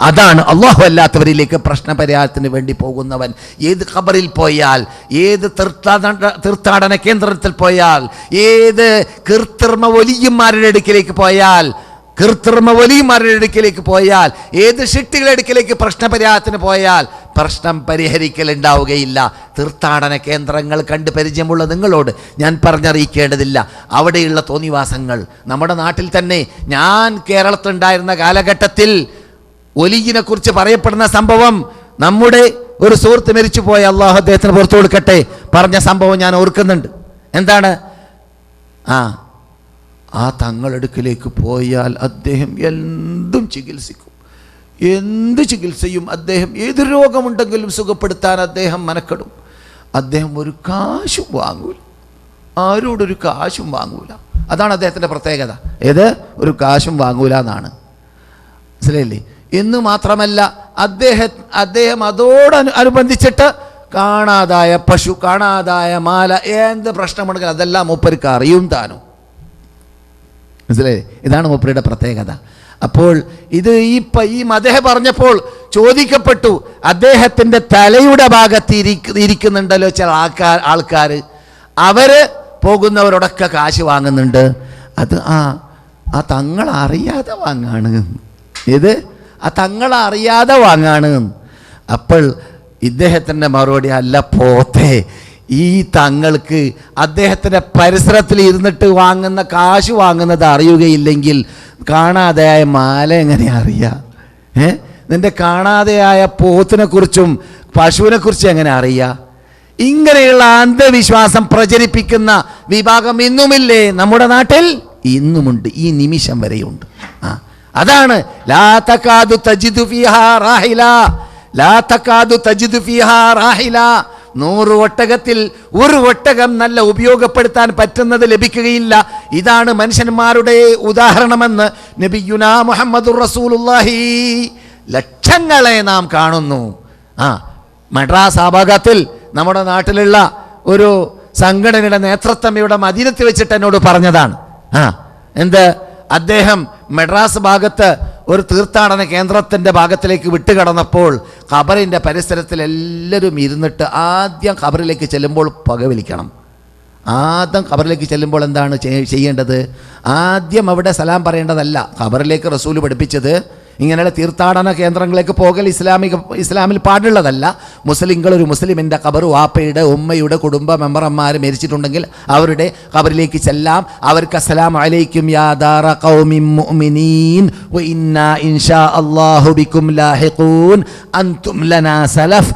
അതാണ് അള്ളാഹു അല്ലാത്തവരിലേക്ക് പ്രശ്നപരിഹാരത്തിന് വേണ്ടി പോകുന്നവൻ. ഏത് ഖബറിൽ പോയാൽ ഏത് തീർത്ഥാടന തീർത്ഥാടന കേന്ദ്രത്തിൽ പോയാൽ ഏത് കൃത്രിമ ഒലിയന്മാരുടെ അടുക്കിലേക്ക് പോയാൽ കൃത്രിമ ഒലിയന്മാരുടെ അടുക്കിലേക്ക് പോയാൽ ഏത് ഷിട്ടികളുടെ അടുക്കിലേക്ക് പ്രശ്നപരിഹാരത്തിന് പോയാൽ പ്രശ്നം പരിഹരിക്കൽ ഉണ്ടാവുകയില്ല തീർത്ഥാടന കേന്ദ്രങ്ങൾ കണ്ട് പരിചയമുള്ള നിങ്ങളോട് ഞാൻ പറഞ്ഞറിയിക്കേണ്ടതില്ല. അവിടെയുള്ള തോന്നിവാസങ്ങൾ നമ്മുടെ നാട്ടിൽ തന്നെ. ഞാൻ കേരളത്തിലുണ്ടായിരുന്ന കാലഘട്ടത്തിൽ ഒലിയിനെ കുറിച്ച് പറയപ്പെടുന്ന സംഭവം നമ്മുടെ ഒരു സുഹൃത്ത് മരിച്ചു പോയ അള്ളാഹു അദ്ദേഹത്തിന് പുറത്തു കൊടുക്കട്ടെ പറഞ്ഞ സംഭവം ഞാൻ ഓർക്കുന്നുണ്ട്. എന്താണ്? ആ ആ തങ്ങളടുക്കിലേക്ക് പോയാൽ അദ്ദേഹം എന്തും ചികിത്സിക്കും. എന്ത് ചികിത്സയും അദ്ദേഹം ഏത് രോഗമുണ്ടെങ്കിലും സുഖപ്പെടുത്താൻ അദ്ദേഹം മനക്കെടും. അദ്ദേഹം ഒരു കാശും വാങ്ങൂല. ആരോടൊരു കാശും വാങ്ങൂല. അതാണ് അദ്ദേഹത്തിന്റെ പ്രത്യേകത. ഏത്? ഒരു കാശും വാങ്ങൂല എന്നാണ്. മനസ്സിലായില്ലേ? എന്ന് മാത്രമല്ല അദ്ദേഹം അദ്ദേഹം അതോടനു അനുബന്ധിച്ചിട്ട് കാണാതായ പശു കാണാതായ മാല എന്ത് പ്രശ്നമുണ്ടെങ്കിലും അതെല്ലാം മൂപ്പർക്ക് അറിയും താനും. മനസ്സിലായി? ഇതാണ് മൂപ്പരുടെ പ്രത്യേകത. അപ്പോൾ ഇത് ഈ ഈ മദ്ദേഹ പറഞ്ഞപ്പോൾ ചോദിക്കപ്പെട്ടു അദ്ദേഹത്തിന്റെ തലയുടെ ഭാഗത്ത് ഇരിക്ക ഇരിക്കുന്നുണ്ടല്ലോ ചില ആൾക്കാർ ആൾക്കാർ അവർ പോകുന്നവരോടൊക്കെ കാശ് വാങ്ങുന്നുണ്ട്. അത് ആ ആ തങ്ങൾ അറിയാതെ വാങ്ങാണ്. ഇത് ആ തങ്ങളറിയാതെ വാങ്ങാണ്. അപ്പോൾ ഇദ്ദേഹത്തിന്റെ മറുപടി അല്ല പോത്തേ ഈ തങ്ങൾക്ക് അദ്ദേഹത്തിന്റെ പരിസരത്തിൽ ഇരുന്നിട്ട് വാങ്ങുന്ന കാശ് വാങ്ങുന്നത് അറിയുകയില്ലെങ്കിൽ കാണാതെയായ മാല എങ്ങനെ അറിയാം? ഏ? നിന്റെ കാണാതെയായ പോത്തിനെ കുറിച്ചും പശുവിനെ കുറിച്ചും എങ്ങനെ അറിയാം? ഇങ്ങനെയുള്ള അന്ധവിശ്വാസം പ്രചരിപ്പിക്കുന്ന വിഭാഗം ഇന്നുമില്ലേ നമ്മുടെ നാട്ടിൽ? ഇന്നുമുണ്ട്. ഈ നിമിഷം വരെയുണ്ട്. ആ അതാണ് നൂറ് ഒട്ടകത്തിൽ ഒരു ഒട്ടകം നല്ല ഉപയോഗപ്പെടുത്താൻ പറ്റുന്നത് ലഭിക്കുകയില്ല. ഇതാണ് മനുഷ്യന്മാരുടെ ഉദാഹരണമെന്ന് നബിയുന മുഹമ്മദുർ റസൂലുള്ളാഹി ലക്ഷങ്ങളെ നാം കാണുന്നു. ആ മദ്രാസ് ആഭാഗത്തിൽ നമ്മുടെ നാട്ടിലുള്ള ഒരു സംഘടനയുടെ നേതൃത്വം ഇവിടെ മദീനത്തിൽ വെച്ചിട്ട് എന്നോട് പറഞ്ഞതാണ്. ആ എന്ത്? അദ്ദേഹം മെഡ്രാസ് ഭാഗത്ത് ഒരു തീർത്ഥാടന കേന്ദ്രത്തിന്റെ ഭാഗത്തിലേക്ക് വിട്ടുകടന്നപ്പോൾ ഖബറിന്റെ പരിസരത്തിൽ എല്ലാവരും ഇരുന്നിട്ട് ആദ്യം ഖബറിലേക്ക് ചെല്ലുമ്പോൾ പകവലിക്കണം ആദ്യം ഖബറിലേക്ക് ചെല്ലുമ്പോൾ എന്താണ് ചെയ്യേണ്ടത്? ആദ്യം അവിടെ സലാം പറയേണ്ടതല്ല. ഖബറിലേക്ക് റസൂൽ പഠിപ്പിച്ചത് ഇങ്ങനെയുള്ള തീർത്ഥാടന കേന്ദ്രങ്ങളിലേക്ക് പോകൽ ഇസ്ലാമിക ഇസ്ലാമിൽ പാടുള്ളതല്ല. മുസ്ലിങ്ങൾ ഒരു മുസ്ലിമിന്റെ ഖബർ വാപ്പയുടെ ഉമ്മയുടെ കുടുംബ മെമ്പർമാർ മരിച്ചിട്ടുണ്ടെങ്കിൽ അവരുടെ ഖബറിലേക്ക് ചെല്ലാം. അവർക്ക് അസ്സലാം അലൈക്കും യാ ദാറ ഖൗമിൻ മുഅ്മിനീൻ. അല്ലാഹു ലാഹിഖൂൻ. അൻതും ലനാ സലഫ്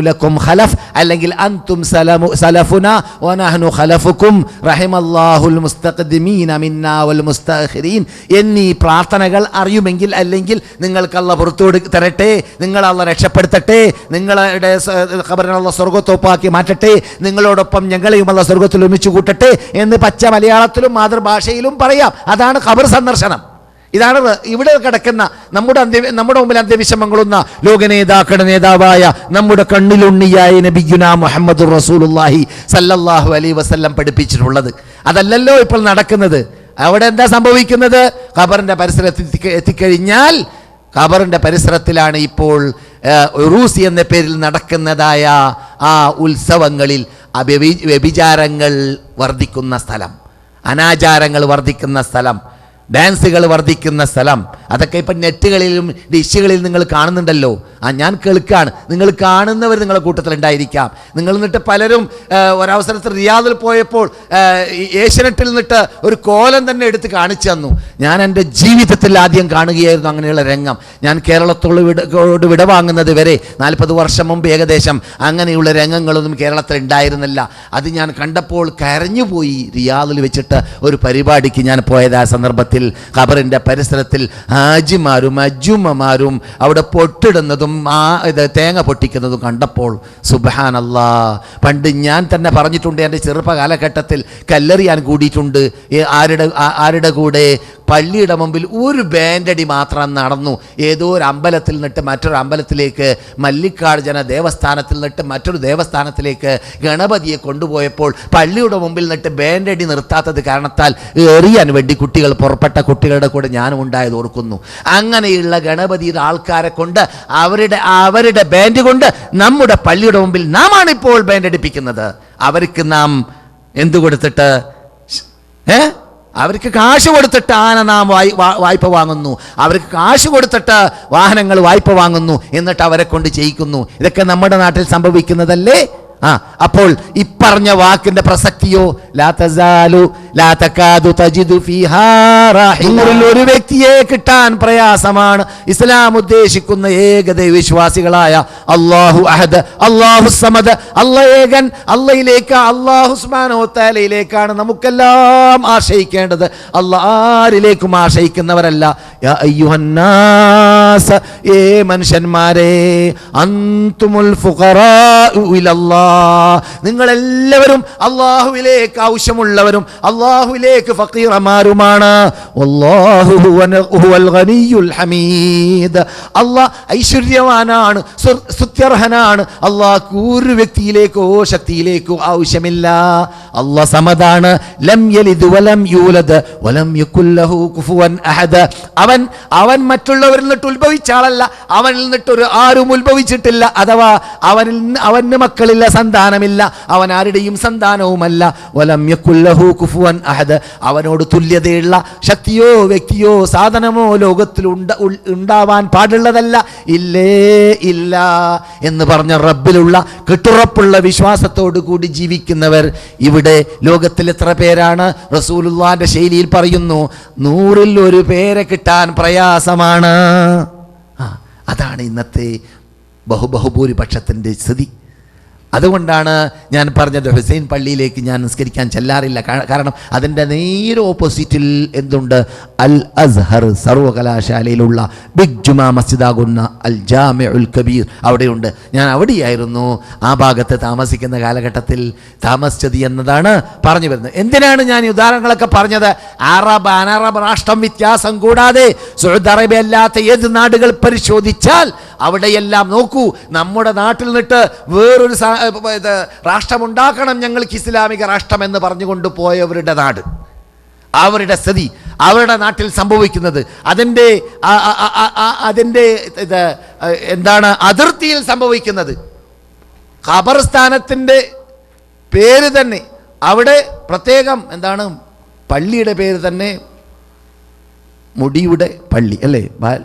ലക്കും ഖലഫ്. അല്ലെങ്കിൽ അൻതും സലമു ഖലഫുക്കും. റഹിമല്ലാഹുൽ മിന്നാ വൽ എന്നീ പ്രാർത്ഥനകൾ അറിയുമെങ്കിൽ അല്ലെങ്കിൽ നിങ്ങൾക്ക് അല്ല പുറത്തു തരട്ടെ. നിങ്ങൾ രക്ഷപ്പെടുത്തട്ടെ. നിങ്ങളുടെ ഖബറിനുള്ള സ്വർഗത്തോപ്പാക്കി മാറ്റട്ടെ. നിങ്ങളോടൊപ്പം ഞങ്ങളെയും അല്ല സ്വർഗത്തിൽ ഒരുമിച്ച് കൂട്ടട്ടെ എന്ന് പച്ച മലയാളത്തിലും മാതൃഭാഷയിലും പറയാം. അതാണ് ഖബർ സന്ദർശനം. ഇതാണ് ഇവിടെ കിടക്കുന്ന നമ്മുടെ അന്ത്യ നമ്മുടെ മുമ്പിൽ അന്ത്യവിഷം മങ്ങളുന്ന ലോക നേതാക്കളുടെ നേതാവായ നമ്മുടെ കണ്ണിലുണ്ണിയായ നബിഗുന മുഹമ്മദ് റസൂലുല്ലാഹി സല്ലല്ലാഹു അലൈ വസല്ലം പഠിപ്പിച്ചിട്ടുള്ളത്. അതല്ലല്ലോ ഇപ്പോൾ നടക്കുന്നത്. അവിടെ എന്താ സംഭവിക്കുന്നത്? ഖബറിന്റെ പരിസരത്ത് എത്തിക്ക- എത്തിക്കഴിഞ്ഞാൽ ഖബറിന്റെ പരിസരത്തിലാണ് ഇപ്പോൾ റൂസ് എന്ന പേരിൽ നടക്കുന്നതായ ആ ഉത്സവങ്ങളിൽ വ്യഭിചാരങ്ങൾ വർദ്ധിക്കുന്ന സ്ഥലം അനാചാരങ്ങൾ വർദ്ധിക്കുന്ന സ്ഥലം ഡാൻസുകൾ വർദ്ധിക്കുന്ന സ്ഥലം. അതൊക്കെ ഇപ്പം നെറ്റുകളിലും ഡിഷുകളിലും നിങ്ങൾ കാണുന്നുണ്ടല്ലോ. ആ ഞാൻ കേൾക്കുകയാണ് നിങ്ങൾ കാണുന്നവർ നിങ്ങളുടെ കൂട്ടത്തിലുണ്ടായിരിക്കാം. നിങ്ങൾ എന്നിട്ട് പലരും ഒരവസരത്തിൽ റിയാദിൽ പോയപ്പോൾ ഏഷ്യനെട്ടിൽ നിന്നിട്ട് ഒരു കോലം തന്നെ എടുത്ത് കാണിച്ചു തന്നു. ഞാൻ എന്റെ ജീവിതത്തിൽ ആദ്യം കാണുകയായിരുന്നു അങ്ങനെയുള്ള രംഗം. ഞാൻ കേരളത്തോട് വിട വാങ്ങുന്നത് വരെ നാൽപ്പത് വർഷം മുമ്പ് ഏകദേശം അങ്ങനെയുള്ള രംഗങ്ങളൊന്നും കേരളത്തിൽ ഉണ്ടായിരുന്നില്ല. അത് ഞാൻ കണ്ടപ്പോൾ കരഞ്ഞുപോയി റിയാദിൽ വെച്ചിട്ട് ഒരു പരിപാടിക്ക് ഞാൻ പോയത് ആ സന്ദർഭത്തിൽ. ഖബറിന്റെ പരിസരത്തിൽ ഹാജിമാരും അജുമ്മമാരും അവിടെ പൊട്ടിടുന്നതും ആ ഇത് തേങ്ങ പൊട്ടിക്കുന്നതും കണ്ടപ്പോൾ സുബഹാനല്ലാ പണ്ട് ഞാൻ തന്നെ പറഞ്ഞിട്ടുണ്ട് എന്റെ ചെറുപ്പ കാലഘട്ടത്തിൽ കല്ലെറിയാൻ കൂടിയിട്ടുണ്ട്. ആരുടെ ആരുടെ കൂടെ പള്ളിയുടെ മുമ്പിൽ ഒരു ബാൻഡടി മാത്രം നടന്നു. ഏതോ ഒരു അമ്പലത്തിൽ നിന്നിട്ട് മറ്റൊരു അമ്പലത്തിലേക്ക് മല്ലിക്കാട് ജന ദേവസ്ഥാനത്തിൽ നിന്നിട്ട് മറ്റൊരു ദേവസ്ഥാനത്തിലേക്ക് ഗണപതിയെ കൊണ്ടുപോയപ്പോൾ പള്ളിയുടെ മുമ്പിൽ നിന്നിട്ട് ബാൻഡടി നിർത്താത്തത് കാരണത്താൽ എറിയാൻ വേണ്ടി കുട്ടികൾ പുറപ്പെട്ട കുട്ടികളുടെ കൂടെ ഞാനും ഉണ്ടായത് ഓർക്കുന്നു. അങ്ങനെയുള്ള ഗണപതിയുടെ ആൾക്കാരെ കൊണ്ട് അവരുടെ അവരുടെ ബാൻഡ് കൊണ്ട് നമ്മുടെ പള്ളിയുടെ മുമ്പിൽ നാമാണ് ഇപ്പോൾ ബാൻഡടിപ്പിക്കുന്നത്. അവർക്ക് നാം എന്തു കൊടുത്തിട്ട്? ഏ? അവർക്ക് കാശ് കൊടുത്തിട്ട് ആന നാം വായ് വായ്പ വാങ്ങുന്നു. അവർക്ക് കാശ് കൊടുത്തിട്ട് വാഹനങ്ങൾ വായ്പ വാങ്ങുന്നു. എന്നിട്ട് അവരെ കൊണ്ട് ചെയ്യിക്കുന്നു. ഇതൊക്കെ നമ്മുടെ നാട്ടിൽ സംഭവിക്കുന്നതല്ലേ? ആ അപ്പോൾ ഇപ്പറഞ്ഞ വാക്കിന്റെ പ്രസക്തിയോ. ഒരു വ്യക്തിയെ കിട്ടാൻ പ്രയാസമാണ്. ഇസ്ലാം ഉദ്ദേശിക്കുന്ന ഏകദൈവ വിശ്വാസികളായ അള്ളാഹു അഹദ് അള്ളാഹു സമദ് അള്ളയേകൻ അള്ളയിലേക്ക് അള്ളാഹു സ്മാനോത്താലയിലേക്കാണ് നമുക്കെല്ലാം ആശ്രയിക്കേണ്ടത്. അല്ല ആരിലേക്കും ആശയിക്കുന്നവരല്ല ഏ മനുഷ്യന്മാരെ അന്തുമുൽ ഫുഖറ ഇലല്ലാ. നിങ്ങളെല്ലാവരും അള്ളാഹുവിലേക്ക് ആവശ്യമുള്ളവരും അള്ളാഹുവിലേക്ക് ഫക്കീറമാരുമാണ് അള്ളാഹ് ഐശ്വര്യവാനാണ് സ്തുത്യർഹനാണ്. അള്ളാഹ് ഒരു വ്യക്തിയിലേക്കോ ശക്തിയിലേക്കോ ആവശ്യമില്ല. അള്ളാഹ് സമതാണ്. ലം യലിദ് വലം യൂലദ് വലം യകുല്ലഹു കുഫുവൻ അഹദ്. അവൻ അവൻ മറ്റുള്ളവരിൽ നിന്നിട്ട് ഉത്ഭവിച്ച ആളല്ല. അവനിൽ നിന്നിട്ട് ഒരു ആരും ഉത്ഭവിച്ചിട്ടില്ല. അഥവാ അവനിൽ അവന് മക്കളില്ല സന്താനമില്ല. അവൻ ആരുടെയും സന്താനവുമല്ല. വലം കുഫുവൻ അഹദ്. അവനോട് തുല്യതയുള്ള ശക്തിയോ വ്യക്തിയോ സാധനമോ ലോകത്തിൽ ഉണ്ട ഉണ്ടാവാൻ പാടുള്ളതല്ല. ഇല്ലേ ഇല്ല എന്ന് പറഞ്ഞ റബ്ബിലുള്ള കെട്ടുറപ്പുള്ള വിശ്വാസത്തോടു കൂടി ജീവിക്കുന്നവർ ഇവിടെ ലോകത്തിൽ എത്ര പേരാണ്? റസൂലുള്ളാന്റെ ശൈലിയിൽ പറയുന്നു നൂറിൽ ഒരു പേരെ കിട്ടാൻ പ്രയാസമാണ്. അതാണ് ഇന്നത്തെ ബഹുബഹുഭൂരിപക്ഷത്തിന്റെ സ്ഥിതി. അതുകൊണ്ടാണ് ഞാൻ പറഞ്ഞത് ഹുസൈൻ പള്ളിയിലേക്ക് ഞാൻ നിസ്കരിക്കാൻ ചെല്ലാറില്ല. കാരണം അതിന്റെ നേരെ ഓപ്പോസിറ്റിൽ എന്തുണ്ട്? അൽ അസ്ഹർ സർവകലാശാലയിലുള്ള ബിഗ് ജുമാ മസ്ജിദാകുന്ന അൽ ജാമ ഉൽ കബീർ അവിടെയുണ്ട്. ഞാൻ അവിടെയായിരുന്നു ആ ഭാഗത്ത് താമസിക്കുന്ന കാലഘട്ടത്തിൽ താമസിച്ചത് എന്നതാണ് പറഞ്ഞു വരുന്നത്. എന്തിനാണ് ഞാൻ ഉദാഹരണങ്ങളൊക്കെ പറഞ്ഞത്? അറബ് അനറബ് രാഷ്ട്രം വ്യത്യാസം കൂടാതെ സൗദി അറേബ്യ അല്ലാത്ത ഏത് നാടുകൾ പരിശോധിച്ചാൽ അവിടെയെല്ലാം നോക്കൂ. നമ്മുടെ നാട്ടിൽ നിന്നിട്ട് വേറൊരു രാഷ്ട്രമുണ്ടാക്കണം ഞങ്ങൾക്ക് ഇസ്ലാമിക രാഷ്ട്രം എന്ന് പറഞ്ഞുകൊണ്ട് പോയവരുടെ നാട്. അവരുടെ സ്ഥിതി അവരുടെ നാട്ടിൽ സംഭവിക്കുന്നത്. അതിന്റെ അതിന്റെ ഇത് എന്താണ് അതിർത്തിയിൽ സംഭവിക്കുന്നത്. ഖബർസ്ഥാനത്തിന്റെ പേര് തന്നെ അവിടെ പ്രത്യേകം എന്താണ് പള്ളിയുടെ പേര് തന്നെ മുടിയുടെ പള്ളി അല്ലേ? ബാൽ.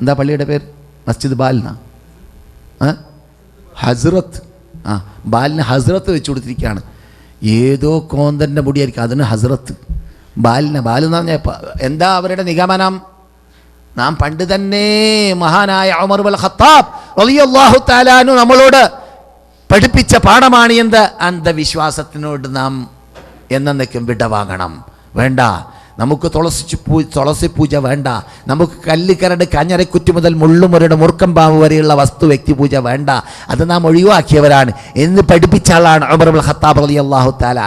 എന്താ പള്ളിയുടെ പേര്? മസ്ജിദ് ബാലിന? ഹസ്രത്ത്. ആ ബാലിന് ഹസ്രത്ത് വെച്ചു കൊടുത്തിരിക്കുകയാണ്. ഏതോ കോന്തന്റെ മുടിയായിരിക്കും അതിന് ഹസ്രത്ത്. ബാലിന് ബാലെന്ന് പറഞ്ഞാൽ എന്താ അവരുടെ നിഗമനം? നാം പണ്ട് തന്നെ മഹാനായ ഉമർ ബൽ ഖത്താബ് റളിയല്ലാഹു താലാനു നമ്മളോട് പഠിപ്പിച്ച പാഠമാണ് എന്ത്? അന്ധവിശ്വാസത്തിനോട് നാം എന്നേക്കും വിടവാങ്ങണം. വേണ്ട. നമുക്ക് തുളസി പൂ തുളസി പൂജ വേണ്ട. നമുക്ക് കല്ലിക്കരട് കഞ്ഞരക്കുറ്റി മുതൽ മുള്ളുമുരട് മുറുക്കം പാമ്പ് വരെയുള്ള വസ്തു വ്യക്തി പൂജ വേണ്ട. അത് നാം ഒഴിവാക്കിയവരാണ്. എന്ന് പഠിപ്പിച്ച ആളാണ് ഉമർ ഹത്താബ് അലി അള്ളാഹു താല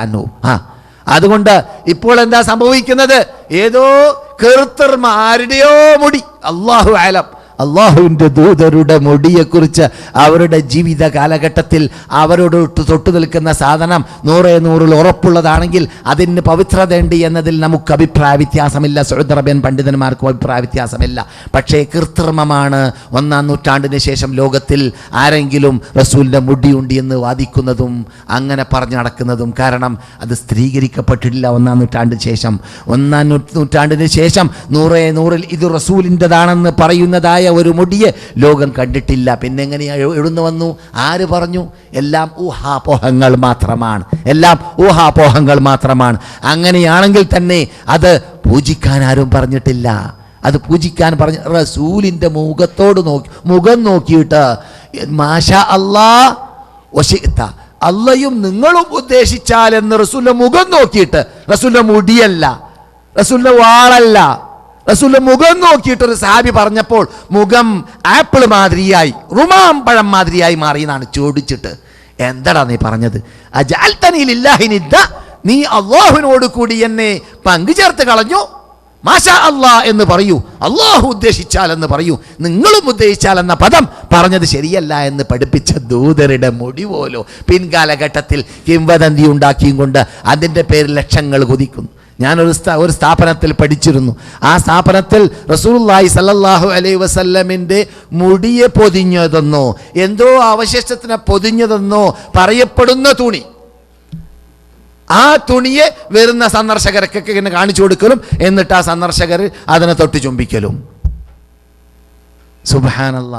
ആ. അതുകൊണ്ട് ഇപ്പോൾ എന്താ സംഭവിക്കുന്നത്? ഏതോ കീർത്തർമ ആരുടെയോ മുടി. അള്ളാഹു ആലം. അള്ളാഹുവിന്റെ ദൂതരുടെ മുടിയെക്കുറിച്ച് അവരുടെ ജീവിത കാലഘട്ടത്തിൽ അവരോട് തൊട്ട് നിൽക്കുന്ന സാധനം നൂറേ നൂറിൽ ഉറപ്പുള്ളതാണെങ്കിൽ അതിന് പവിത്രതയുണ്ട് എന്നതിൽ നമുക്ക് അഭിപ്രായ വ്യത്യാസമില്ല. സൗദി പണ്ഡിതന്മാർക്കും അഭിപ്രായ വ്യത്യാസമില്ല. പക്ഷേ കൃത്രിമമാണ്. ഒന്നാം നൂറ്റാണ്ടിന് ശേഷം ലോകത്തിൽ ആരെങ്കിലും റസൂലിന്റെ മുടിയുണ്ട് എന്ന് വാദിക്കുന്നതും അങ്ങനെ പറഞ്ഞു നടക്കുന്നതും കാരണം അത് സ്ഥിരീകരിക്കപ്പെട്ടിട്ടില്ല ഒന്നാം നൂറ്റാണ്ടിന് ശേഷം. ഒന്നാം നൂറ്റാണ്ടിന് ശേഷം നൂറേ നൂറിൽ ഇത് റസൂലിന്റെതാണെന്ന് പറയുന്നതായ ഒരു മുടിയെ ലോകം കണ്ടിട്ടില്ല. പിന്നെ എങ്ങനെയാ എഴുന്നു വന്നു? ആര് പറഞ്ഞു? എല്ലാം ഊഹാപോഹങ്ങൾ മാത്രമാണ്. എല്ലാം ഊഹാപോഹങ്ങൾ മാത്രമാണ്. അങ്ങനെയാണെങ്കിൽ തന്നെ അത് പൂജിക്കാൻ ആരും പറഞ്ഞിട്ടില്ല. അത് പൂജിക്കാൻ പറഞ്ഞ റസൂലിന്റെ മുഖത്തോട് നോക്കി മുഖം നോക്കിയിട്ട് മാഷ അല്ലാ ഒശിത്ത അല്ലയും നിങ്ങളും ഉദ്ദേശിച്ചാൽ എന്ന് റസൂലിന്റെ മുഖം നോക്കിയിട്ട് റസൂലിന്റെ മുടിയല്ല റസൂലിന്റെ വാളല്ല റസൂലിന്റെ മുഖം നോക്കിയിട്ട് ഒരു സാബി പറഞ്ഞപ്പോൾ മുഖം ആപ്പിൾ മാതിരിയായി റുമാം പഴം മാതിരിയായി മാറി എന്നാണ് ചോദിച്ചിട്ട്. എന്താടാ നീ പറഞ്ഞത്? അജാൽത്തനിയിലില്ലാഹിനിദ്ദ നീ അള്ളാഹുവിനോട് കൂടി എന്നെ പങ്കുചേർത്ത് കളഞ്ഞു? മാഷാ അള്ളാ എന്ന് പറയൂ അള്ളാഹു ഉദ്ദേശിച്ചാൽ എന്ന് പറയൂ നിങ്ങളും ഉദ്ദേശിച്ചാൽ എന്ന പദം പറഞ്ഞത് ശരിയല്ല എന്ന് പഠിപ്പിച്ച ദൂതരുടെ മുടി പോലോ പിൻകാലഘട്ടത്തിൽ കിംവദന്തി ഉണ്ടാക്കിയും കൊണ്ട് അതിന്റെ പേരിൽ ലക്ഷങ്ങൾ കുതിക്കുന്നു. ഞാനൊരു ഒരു സ്ഥാപനത്തിൽ പഠിച്ചിരുന്നു. ആ സ്ഥാപനത്തിൽ റസൂലുള്ളാഹി സല്ലല്ലാഹു അലൈ വസല്ലമിന്റെ മുടിയെ പൊതിഞ്ഞതെന്നോ എന്തോ അവശിഷ്ടത്തിനെ പൊതിഞ്ഞതെന്നോ പറയപ്പെടുന്ന തുണി. ആ തുണിയെ വരുന്ന സന്ദർശകർക്കൊക്കെ ഇങ്ങനെ കാണിച്ചു കൊടുക്കലും എന്നിട്ട് ആ സന്ദർശകർ അതിനെ തൊട്ട് ചുംബിക്കലും സുബാനല്ല